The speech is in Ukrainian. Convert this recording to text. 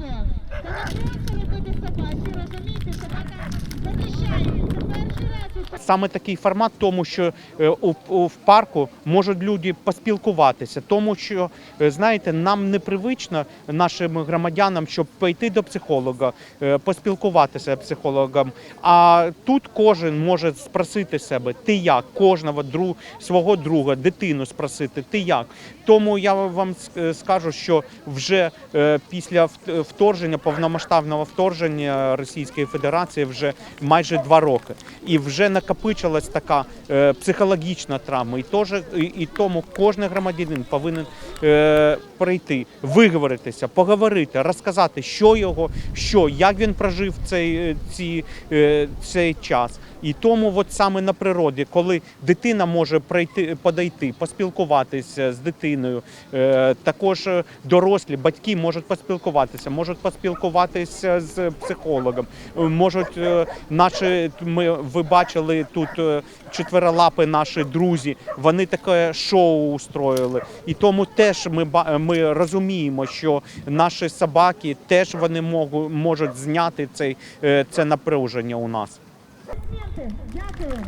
живе. Це не просто любити собачі, розумієте, собака захищає. Це перший раз саме такий формат, тому що е, в парку можуть люди поспілкуватися, тому що е, знаєте, нам непривично нашим громадянам, щоб пойти до психолога, е, поспілкуватися з психологом. А тут кожен може спросити себе, ти як, кожного друг, свого друга, дитину спросити, ти як. Тому я вам скажу, що вже після вт- вторгнення, повномасштабного вторгнення Російської Федерації вже майже два роки. І вже накопичилась така е, психологічна травма. І, тож, і, і тому кожен громадянин повинен е, прийти, виговоритися, поговорити, розказати, що його, що, як він прожив цей, е, ці, е, цей час. І тому, от саме на природі, коли дитина може прийти, подойти, поспілкуватися з дитиною, е, також е, дорослі батьки можуть поспілкуватися, можуть поспілкуватися з психологом, е, можуть е, наші ми ви бачили тут е, четверолапи, наші друзі. Вони таке шоу устроїли. І тому теж ми ми розуміємо, що наші собаки теж вони можуть, можуть зняти цей е, це напруження у нас. Дякую.